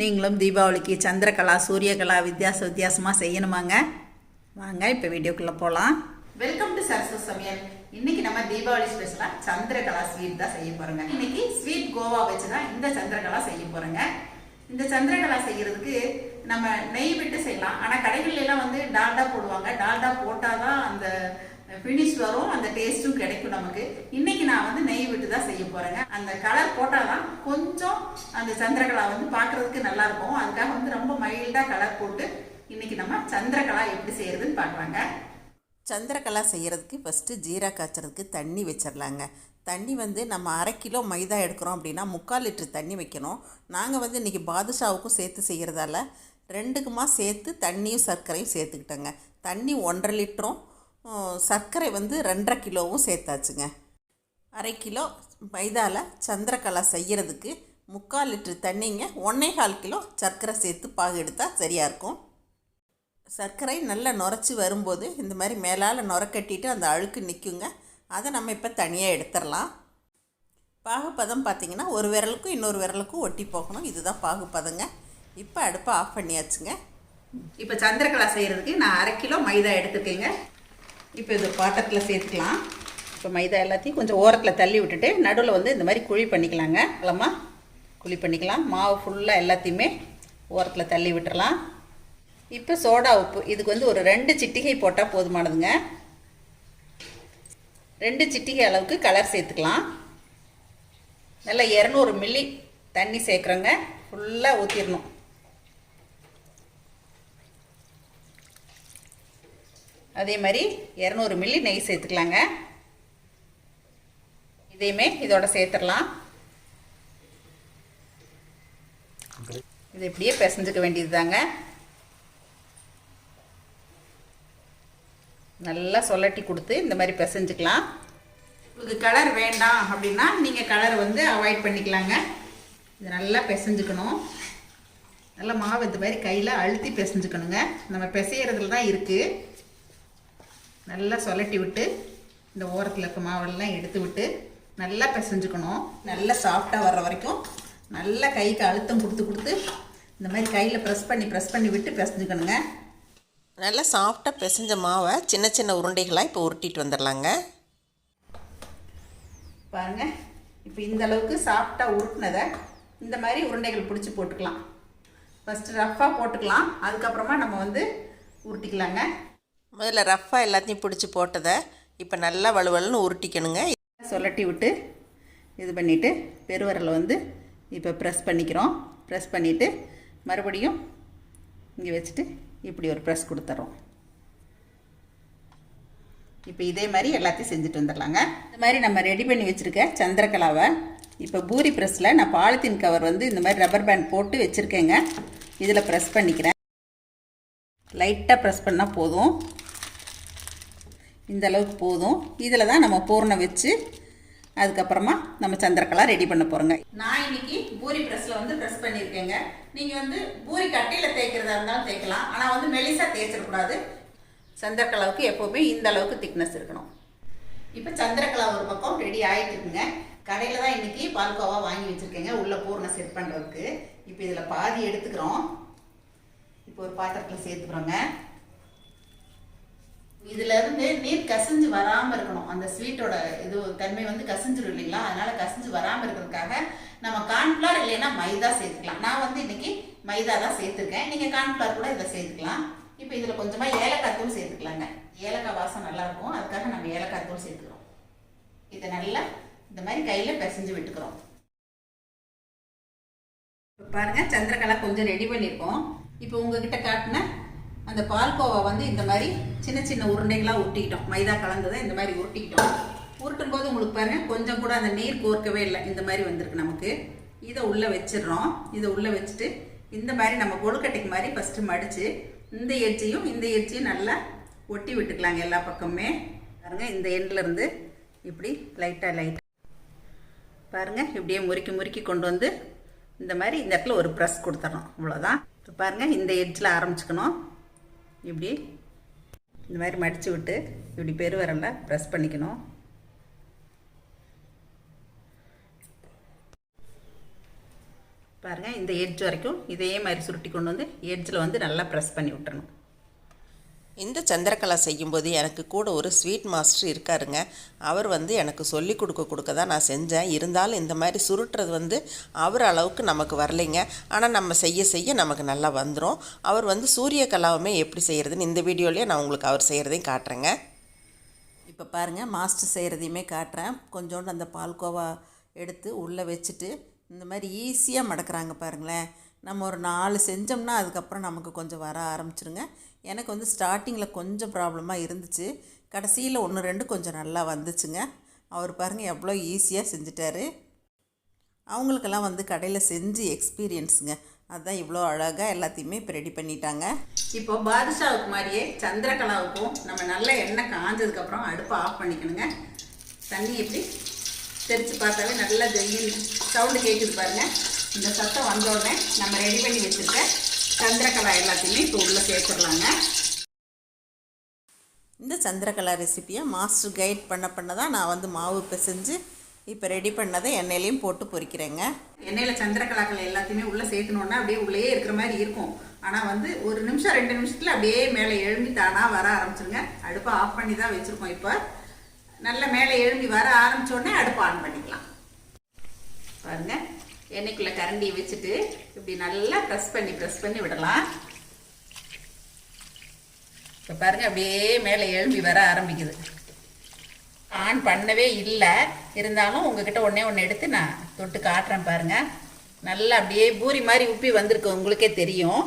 நீங்களும் தீபாவளிக்கு சந்திரகலா சூரியகலா வித்தியாச வித்தியாசமாக செய்யணுமாங்க. வாங்க இப்போ வீடியோக்குள்ளே போகலாம் வெல்கம் டு சரஸ்வ சமையல். இன்னைக்கு நம்ம தீபாவளி ஸ்பெஷலாக சந்திரகலா ஸ்வீட் தான் செய்ய போகிறோங்க இன்னைக்கு ஸ்வீட் கோவா வச்சு தான் இந்த சந்திரகலா செய்ய போகிறோங்க இந்த சந்திரகலா செய்யறதுக்கு நம்ம நெய் விட்டு செய்யலாம். ஆனால் கடைகள்லாம் வந்து டால்டா போடுவாங்க. டால்டா போட்டால் தான் அந்த ஃபினிஷ் வரும் அந்த டேஸ்ட்டும் கிடைக்கும் நமக்கு. இன்னைக்கு நான் வந்து நெய் விட்டு தான் செய்ய போறேங்க. அந்த கலர் போட்டாதான் கொஞ்சம் அந்த சந்திரகலா வந்து பார்க்குறதுக்கு நல்லா இருக்கும். அதுக்காக வந்து ரொம்ப மைல்டா கலர் போட்டு இன்னைக்கு நம்ம சந்திரகலா எப்படி செய்யறதுன்னு பார்க்கலாங்க. சந்திரகலா செய்கிறதுக்கு ஃபஸ்ட்டு ஜீரா காய்ச்சறதுக்கு தண்ணி வச்சிடலாங்க தண்ணி வந்து நம்ம அரை கிலோ மைதா எடுக்கிறோம் அப்படின்னா முக்கால் லிட்டர் தண்ணி வைக்கணும். நாங்கள் வந்து இன்றைக்கி பாதுஷாவுக்கும் சேர்த்து செய்கிறதால ரெண்டுக்குமா சேர்த்து தண்ணியும் சர்க்கரையும் சேர்த்துக்கிட்டோங்க. தண்ணி ஒன்றரை லிட்டரும் சர்க்கரை வந்து ரெண்டரை கிலோவும் சேர்த்தாச்சுங்க. அரை கிலோ மைதாவில் சந்திரகலா செய்கிறதுக்கு முக்கால் லிட்டர் தண்ணிங்க ஒன்றே கால் கிலோ சர்க்கரை சேர்த்து பாகு எடுத்தால் சரியாக இருக்கும். சர்க்கரை நல்லா நுரைச்சி வரும்போது இந்த மாதிரி மேலால் நுரக்கட்டிட்டு அந்த அழுக்கு நிற்குங்க அதை நம்ம இப்போ தனியாக எடுத்துடலாம் பாகுப்பதம் பார்த்திங்கன்னா ஒரு விரலுக்கும் இன்னொரு விரலுக்கும் ஒட்டி போகணும். இதுதான் பாகுப்பதங்க இப்போ அடுப்பை ஆஃப் பண்ணியாச்சுங்க. இப்போ சந்திரகலா செய்கிறதுக்கு நான் அரை கிலோ மைதா எடுத்துக்கேங்க இப்போ இது பாத்திரத்தில் சேர்த்துக்கலாம். இப்போ மைதா எல்லாத்தையும் கொஞ்சம் ஓரத்தில் தள்ளி விட்டுட்டு நடுவில் வந்து இந்த மாதிரி குழி பண்ணிக்கலாங்க. அவ்வளோமா குழி பண்ணிக்கலாம். மாவு ஃபுல்லாக எல்லாத்தையுமே ஓரத்தில் தள்ளி விட்டுறலாம். இப்போ சோடா உப்பு. இதுக்கு வந்து ஒரு ரெண்டு சிட்டிகை போட்டால் போதுமானதுங்க. ரெண்டு சிட்டிகை அளவுக்கு கலர் சேர்த்துக்கலாம். நல்லா இரநூறு மில்லி தண்ணி சேர்க்குறோங்க. ஃபுல்லாக ஊற்றிடணும் அதே மாதிரி இரநூறு மில்லி நெய் சேர்த்துக்கலாங்க. இதையுமே இதோட சேர்த்துடலாம். இது இப்படியே பிசைஞ்சுக்க வேண்டியது தாங்க நல்லா சொல்லட்டி கொடுத்து இந்த மாதிரி பிசைஞ்சுக்கலாம். உங்களுக்கு கலர் வேண்டாம் அப்படின்னா நீங்கள் கலர் வந்து அவாய்ட் பண்ணிக்கலாங்க. இது நல்லா பிசைஞ்சுக்கணும். நல்லா மாவு இந்த மாதிரி கையில் அழுத்தி பிசைஞ்சுக்கணுங்க. நம்ம பிசையறதுல தான் இருக்குது நல்லா சொலட்டி விட்டு இந்த ஓரத்தில் இருக்க மாவெல்லாம் எடுத்து விட்டு நல்லா பிசைஞ்சுக்கணும். நல்லா சாஃப்டாக வர்ற வரைக்கும் நல்லா கைக்கு அழுத்தம் கொடுத்து கொடுத்து இந்த மாதிரி கையில் ப்ரெஸ் பண்ணி ப்ரெஸ் பண்ணி விட்டு பிசைஞ்சுக்கணுங்க. நல்லா சாஃப்டாக பிசைஞ்ச மாவை சின்ன சின்ன உருண்டைகளாக இப்போ உருட்டிட்டு வந்துடலாங்க. பாருங்க இப்போ இந்த அளவுக்கு சாஃப்டாக உருட்டினதை இந்த மாதிரி உருண்டைகள் பிடிச்சி போட்டுக்கலாம். ஃபஸ்ட்டு ரஃப்பாக போட்டுக்கலாம். அதுக்கப்புறமா நம்ம வந்து உருட்டிக்கலாங்க. முதல்ல ரஃப்பாக எல்லாத்தையும் பிடிச்சி போட்டதை இப்போ நல்லா வலுவலுன்னு உருட்டிக்கணுங்க. சொல்லட்டி விட்டு இது பண்ணிவிட்டு பெருவரலை வந்து இப்போ ப்ரெஸ் பண்ணிக்கிறோம். ப்ரெஸ் பண்ணிவிட்டு மறுபடியும் இங்கே வச்சுட்டு இப்படி ஒரு ப்ரெஸ் கொடுத்துட்றோம் இப்போ இதே மாதிரி எல்லாத்தையும் செஞ்சுட்டு வந்துடலாங்க. இந்த மாதிரி நம்ம ரெடி பண்ணி வச்சுருக்க சந்திரகலாவை இப்போ பூரி ப்ரெஸ்ஸில் நான் பாலித்தீன் கவர் வந்து இந்த மாதிரி ரப்பர் பேண்ட் போட்டு வச்சுருக்கேங்க. இதில் ப்ரெஸ் பண்ணிக்கிறேன். லைட்டாக ப்ரெஸ் பண்ணால் போதும். இந்த அளவுக்கு போதும். இதில் தான் நம்ம பூர்ணம் வச்சு அதுக்கப்புறமா நம்ம சந்திரகலா ரெடி பண்ண போகிறோங்க நான் இன்னைக்கு பூரி ப்ரெஸ்ஸில் வந்து ப்ரெஸ் பண்ணியிருக்கேங்க. நீங்கள் வந்து பூரி கட்டையில் தேய்க்கிறதா இருந்தாலும் தேய்க்கலாம். ஆனால் வந்து மெலிசாக தேய்ச்சிடக்கூடாது. சந்திரக்கலாவுக்கு எப்போவுமே இந்த அளவுக்கு திக்னஸ் இருக்கணும். இப்போ சந்திரகலா ஒரு பக்கம் ரெடி ஆகிட்டு இருக்குங்க. கடையில் தான் இன்னைக்கு பால்கோவா வாங்கி வச்சுருக்கேங்க. உள்ளே பூர்ணம் செட் பண்ணுறதுக்கு இப்போ இதில் பாதி எடுத்துக்கிறோம். இப்போ ஒரு பாத்திரத்தில் சேர்த்துக்கிறோங்க. இதுல இருந்து நீர் கசிஞ்சு வராம இருக்கணும். அந்த ஸ்வீட்டோட இது தன்மை வந்து கசிஞ்சிடும் இல்லைங்களா? அதனால கசிஞ்சு வராம இருக்கிறதுக்காக நம்ம கார்ன்ஃபிளவர் இல்லைன்னா மைதா சேர்த்துக்கலாம். நான் வந்து இன்னைக்கு மைதா தான் சேர்த்துருக்கேன். நீங்க கார்ன்ஃபிளவர் கூட இதை சேர்த்துக்கலாம். இப்போ இதுல கொஞ்சமா ஏலக்காய் தூள் சேர்த்துக்கலாங்க. ஏலக்காய் வாசம் நல்லா இருக்கும். அதுக்காக நம்ம ஏலக்காய் தூள் சேர்த்துக்கிறோம். இதை நல்லா இந்த மாதிரி கையில பிசைஞ்சு விட்டுக்கிறோம். பாருங்கள் பாருங்க சந்திரகலா கொஞ்சம் ரெடி பண்ணியிருக்கோம். இப்போ உங்ககிட்ட காட்டின அந்த பால்கோவா வந்து இந்த மாதிரி சின்ன சின்ன உருண்டைகளாக உருட்டிக்கிட்டோம். மைதா கலந்ததை இந்த மாதிரி உருட்டிக்கிட்டோம். உருட்டும் போது உங்களுக்கு பாருங்கள் கொஞ்சம் கூட அந்த நீர் கோர்க்கவே இல்லை. இந்த மாதிரி வந்திருக்கு நமக்கு. இதை உள்ளே வச்சிடுறோம். இதை உள்ளே வச்சுட்டு இந்த மாதிரி நம்ம கொழுக்கட்டைக்கு மாதிரி ஃபஸ்ட்டு மடித்து இந்த எட்ஜையும் இந்த எட்ஜையும் நல்லா ஒட்டி விட்டுக்கலாங்க எல்லா பக்கமுமே. பாருங்கள் இந்த எண்ட்லேருந்து இப்படி லைட்டாக லைட்டாக பாருங்கள் இப்படியே முறுக்கி முறுக்கி கொண்டு வந்து இந்த மாதிரி இந்த இடத்துல ஒரு ப்ரெஸ் கொடுத்துட்றோம் இவ்வளோதான் இப்போ பாருங்கள் இந்த எட்ஜில் ஆரம்பிச்சுக்கணும். இப்படி இந்த மாதிரி மடித்து விட்டு இப்படி பெருவரல ப்ரெஸ் பண்ணிக்கணும். பாருங்கள் இந்த எட்ஜ் வரைக்கும் இதே மாதிரி சுருட்டி கொண்டு வந்து எட்ஜில் வந்து நல்லா ப்ரெஸ் பண்ணி விட்டுறணும். இந்த சந்திரகலா செய்யும்போது எனக்கு கூட ஒரு ஸ்வீட் மாஸ்டர் இருக்காருங்க. அவர் வந்து எனக்கு சொல்லி கொடுக்க கொடுக்க தான் நான் செஞ்சேன். இருந்தாலும் இந்த மாதிரி சுருட்டுறது வந்து அவர் அளவுக்கு நமக்கு வரலைங்க. ஆனால் நம்ம செய்ய செய்ய நமக்கு நல்லா வந்துடும் அவர் வந்து சூரிய கலாவுமே எப்படி செய்கிறதுன்னு இந்த வீடியோலேயே நான் உங்களுக்கு அவர் செய்கிறதையும் காட்டுறேங்க. இப்போ பாருங்கள் மாஸ்டர் செய்கிறதையுமே காட்டுறேன். கொஞ்சோண்டு அந்த பால்கோவா எடுத்து உள்ளே வச்சுட்டு இந்த மாதிரி ஈஸியாக மடக்குறாங்க பாருங்களேன். நம்ம ஒரு நாலு செஞ்சோம்னா அதுக்கப்புறம் நமக்கு கொஞ்சம் வர ஆரம்பிச்சிருங்க. எனக்கு வந்து ஸ்டார்டிங்கில் கொஞ்சம் ப்ராப்ளமாக இருந்துச்சு. கடைசியில் ஒன்று ரெண்டு கொஞ்சம் நல்லா வந்துச்சுங்க. அவர் பாருங்கள் எவ்வளோ ஈஸியாக செஞ்சிட்டாரு. அவங்களுக்கெல்லாம் வந்து கடையில் செஞ்சு எக்ஸ்பீரியன்ஸுங்க அதுதான் இவ்வளோ அழகாக எல்லாத்தையுமே இப்போ ரெடி பண்ணிட்டாங்க. இப்போ பாதுஷாவுக்கு மாதிரியே சந்திரகலாவுக்கும் நம்ம நல்ல எண்ணெய் காஞ்சதுக்கப்புறம் அடுப்பை ஆஃப் பண்ணிக்கணுங்க. தண்ணி எப்படி? தெரித்து பார்த்தாவே நல்லா ஜெயில் சவுண்டு கேட்குது பாருங்கள் இந்த சத்தம் வந்த உடனே நம்ம ரெடி பண்ணி வச்சுருக்க சந்திரகலா எல்லாத்தையுமே இப்போ உள்ளே சேர்த்துடலாங்க. இந்த சந்திரகலா ரெசிப்பியை மாஸ்டர் கைட் பண்ண பண்ண தான் நான் வந்து மாவு பிசைஞ்சு இப்போ ரெடி பண்ணதை எண்ணெயிலையும் போட்டு பொரிக்கிறேங்க எண்ணெயில் சந்திரகலாக்கள் எல்லாத்தையுமே உள்ளே சேர்த்தணுன்னா அப்படியே உள்ளேயே இருக்கிற மாதிரி இருக்கும். ஆனால் வந்து ஒரு நிமிஷம் ரெண்டு நிமிஷத்தில் அப்படியே மேலே எழும்பி தானாக வர ஆரம்பிச்சிருங்க. அடுப்பை ஆஃப் பண்ணி தான் வச்சுருக்கோம் இப்போ. நல்ல மேலே எழும்பி வர ஆரம்பிச்ச உடனே அடுப்பை ஆன் பண்ணிக்கலாம். பாருங்க. எண்ணெய்க்குள்ளே கரண்டியை வச்சுட்டு இப்படி நல்லா ப்ரெஸ் பண்ணி ப்ரெஸ் பண்ணி விடலாம். இப்போ பாருங்கள் அப்படியே மேலே எழும்பி வர ஆரம்பிக்குது. ஆன் பண்ணவே இல்லை. இருந்தாலும் உங்ககிட்ட ஒன்றே ஒன்று எடுத்து நான் தொட்டு காட்டுறேன் பாருங்கள் நல்லா அப்படியே பூரி மாதிரி உப்பி வந்திருக்கு உங்களுக்கே தெரியும்.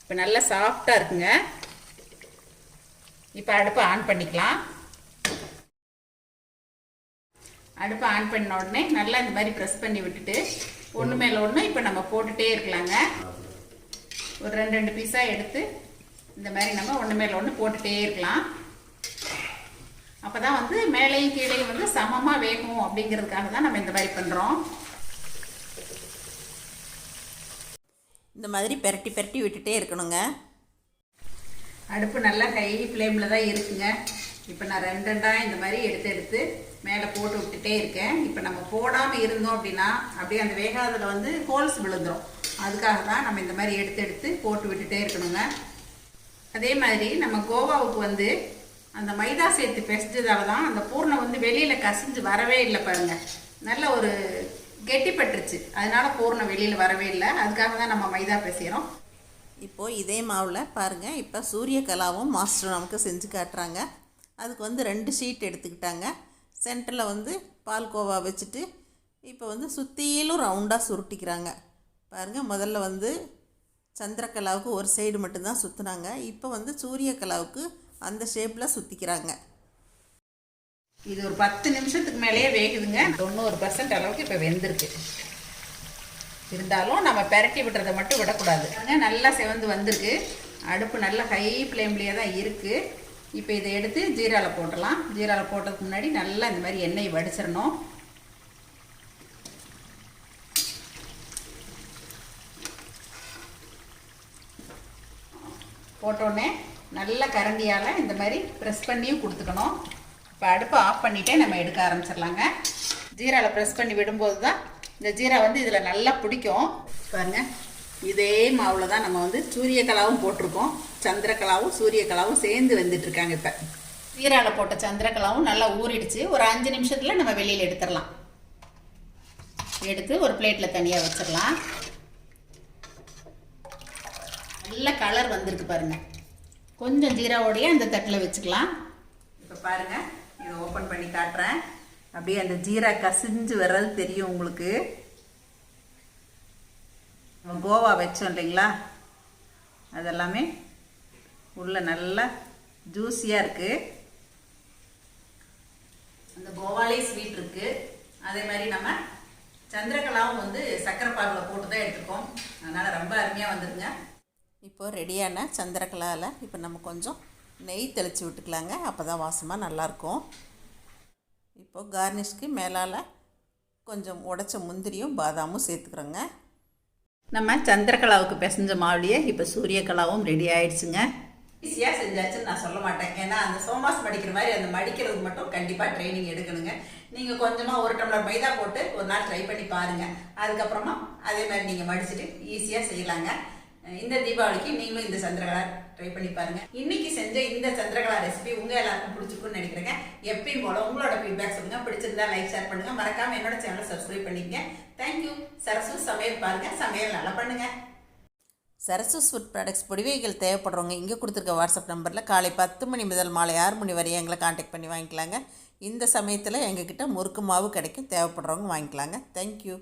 இப்போ நல்லா சாஃப்டாக இருக்குங்க. இப்போ அடுப்பை ஆன் பண்ணிக்கலாம். அடுப்பை ஆன் பண்ண உடனே நல்லா இந்த மாதிரி ப்ரெஸ் பண்ணி விட்டுட்டு ஒன்று மேலே ஒன்று இப்போ நம்ம போட்டுட்டே இருக்கலாங்க. ஒரு ரெண்டு ரெண்டு பீஸாக எடுத்து இந்த மாதிரி நம்ம ஒன்று மேலே ஒன்று போட்டுட்டே இருக்கலாம். அப்போ தான் வந்து மேலேயும் கீழேயும் வந்து சமமாக வேகும் அப்படிங்கிறதுக்காக தான் நம்ம இந்த மாதிரி பண்ணுறோம் இந்த மாதிரி பெரட்டி பெரட்டி விட்டுட்டே இருக்கணுங்க. அடுப்பு நல்லா ஹை ஃப்ளேமில் தான் இருக்குங்க. இப்போ நான் ரெண்டு ரெண்டாக இந்த மாதிரி எடுத்து எடுத்து மேலே போட்டு விட்டுட்டே இருக்கேன். இப்போ நம்ம போடாமல் இருந்தோம் அப்படின்னா அப்படியே அந்த வேகாததில் வந்து ஹோல்ஸ் விழுந்துடும் அதுக்காக தான் நம்ம இந்த மாதிரி எடுத்து எடுத்து போட்டு விட்டுட்டே இருக்கணுங்க. அதே மாதிரி நம்ம கோவாவுக்கு வந்து அந்த மைதா சேர்த்து பிசைஞ்சதால தான் அந்த பூர்ணம் வந்து வெளியில் கசிஞ்சு வரவே இல்லை பாருங்கள் நல்ல ஒரு கெட்டிப்பட்டுருச்சு. அதனால பூர்ணம் வெளியில் வரவே இல்லை. அதுக்காக தான் நம்ம மைதா பேசுகிறோம் இப்போது இதே மாவில் பாருங்கள் இப்போ சூரியகலாவும் மாஸ்டர் நமக்கு செஞ்சு காட்டுறாங்க. அதுக்கு வந்து ரெண்டு ஷீட் எடுத்துக்கிட்டாங்க. சென்டரில் வந்து பால்கோவா வச்சுட்டு இப்போ வந்து சுற்றியிலும் ரவுண்டாக சுருட்டிக்கிறாங்க. பாருங்கள் முதல்ல வந்து சந்திரகலாவுக்கு ஒரு சைடு மட்டும்தான் சுற்றுனாங்க இப்போ வந்து சூரியக்கலாவுக்கு அந்த ஷேப்பில் சுற்றிக்கிறாங்க இது ஒரு பத்து நிமிஷத்துக்கு மேலேயே வேகுதுங்க. தொண்ணூறு பர்சன்ட் அளவுக்கு இப்போ வெந்திருக்கு. இருந்தாலும் நம்ம பெரட்டி விடுறதை மட்டும் விடக்கூடாது. நல்லா செவந்து வந்திருக்கு. அடுப்பு நல்லா ஹை ஃப்ளேம்லேயே தான் இருக்குது இப்போ இதை எடுத்து ஜீராவில் போட்டலாம் ஜீராவில் போட்டதுக்கு முன்னாடி நல்லா இந்த மாதிரி எண்ணெய் வடிச்சிடணும். போட்டோடனே நல்ல கரண்டியால் இந்த மாதிரி ப்ரெஸ் பண்ணியும் கொடுத்துக்கணும். இப்போ அடுப்பை ஆஃப் பண்ணிட்டே நம்ம எடுக்க ஆரம்பிச்சிடலாங்க. ஜீராவில் ப்ரெஸ் பண்ணி விடும்போது தான் இந்த ஜீரா வந்து இதில் நல்லா பிடிக்கும். பாருங்கள் இதே மாவில் தான் நம்ம வந்து சூரியக்கலாவும் போட்டிருக்கோம். சந்திரகலாவும் சூரியகலாவும் சேர்ந்து வந்துட்டு இருக்காங்க இப்போ. ஜீராவில் போட்ட சந்திரகலாவும் நல்லா ஊறிடுச்சு. ஒரு அஞ்சு நிமிஷத்தில் நம்ம வெளியில் எடுத்துடலாம் எடுத்து ஒரு பிளேட்டில் தனியாக வச்சிடலாம் நல்ல கலர் வந்திருக்கு பாருங்க. கொஞ்சம் ஜீராவோடைய அந்த தட்டில் வச்சுக்கலாம். இப்போ பாருங்க இதை ஓப்பன் பண்ணி காட்டுறேன். அப்படியே அந்த ஜீரா கசிஞ்சு வர்றது தெரியும் உங்களுக்கு. நம்ம கோவா வச்சோம் இல்லைங்களா? அதெல்லாமே உள்ள நல்லா ஜூஸியாக இருக்குது அந்த கோவாலே ஸ்வீட் இருக்குது அதே மாதிரி நம்ம சந்திரகலாவும் வந்து சக்கரை பாகில் போட்டு தான் எடுத்துருக்கோம். அதனால் ரொம்ப அருமையாக வந்துருங்க. இப்போது ரெடியான சந்திரகலாவில் இப்போ நம்ம கொஞ்சம் நெய் தெளித்து விட்டுக்கலாங்க. அப்போ தான் வாசமாக நல்லாயிருக்கும் இப்போது கார்னிஷ்க்கு மேலால் கொஞ்சம் உடைச்ச முந்திரியும் பாதாமும் சேர்த்துக்கிறோங்க. நம்ம சந்திரகலாவுக்கு பிசைஞ்ச மாவுலையே இப்போ சூரியகலாவும் ரெடி ஆயிடுச்சுங்க ஈஸியாக செஞ்சாச்சுன்னு நான் சொல்ல மாட்டேன். ஏன்னா அந்த சோமாஸ் மடிக்கிற மாதிரி அந்த மடிக்கிறதுக்கு மட்டும் கண்டிப்பாக ட்ரைனிங் எடுக்கணுங்க. நீங்கள் கொஞ்சமாக ஒரு டம்ளர் மைதா போட்டு ஒரு நாள் ட்ரை பண்ணி பாருங்கள் அதுக்கப்புறமா அதே மாதிரி நீங்கள் மடிச்சுட்டு ஈஸியாக செய்யலாங்க. இந்த தீபாவளிக்கு நீங்களும் இந்த சந்திரகலா ட்ரை பண்ணி பாருங்க. இன்னைக்கு செஞ்ச இந்த சந்திரகலா ரெசிபி உங்க எல்லாருக்கும் பிடிச்சிருக்கும்னு நினைக்கிறேங்க. எப்பயும் போல உங்களோட ஃபீட்பேக் சொல்லுங்க. பிடிச்சிருந்தா லைக் ஷேர் பண்ணுங்க. மறக்காம என்னோட சேனலை சப்ஸ்கிரைப் பண்ணிக்கங்க. தேங்க்யூ சரசு சமையல் பாருங்க. சமையல் நல்லா பண்ணுங்க. சரஸ்வஸ் ஃபுட் ப்ராடக்ட்ஸ் பொடிவைகள் தேவைப்படுறவங்க இங்கே கொடுத்துருக்க வாட்ஸ்அப் நம்பரில் காலை பத்து மணி முதல் மாலை ஆறு மணி வரை எங்களை காண்டாக்ட் பண்ணி வாங்கிக்கலாங்க. இந்த சமயத்தில் எங்ககிட்ட முறுக்கு மாவு கிடைக்கும். தேவைப்படுறவங்க வாங்கிக்கலாங்க. தேங்க்யூ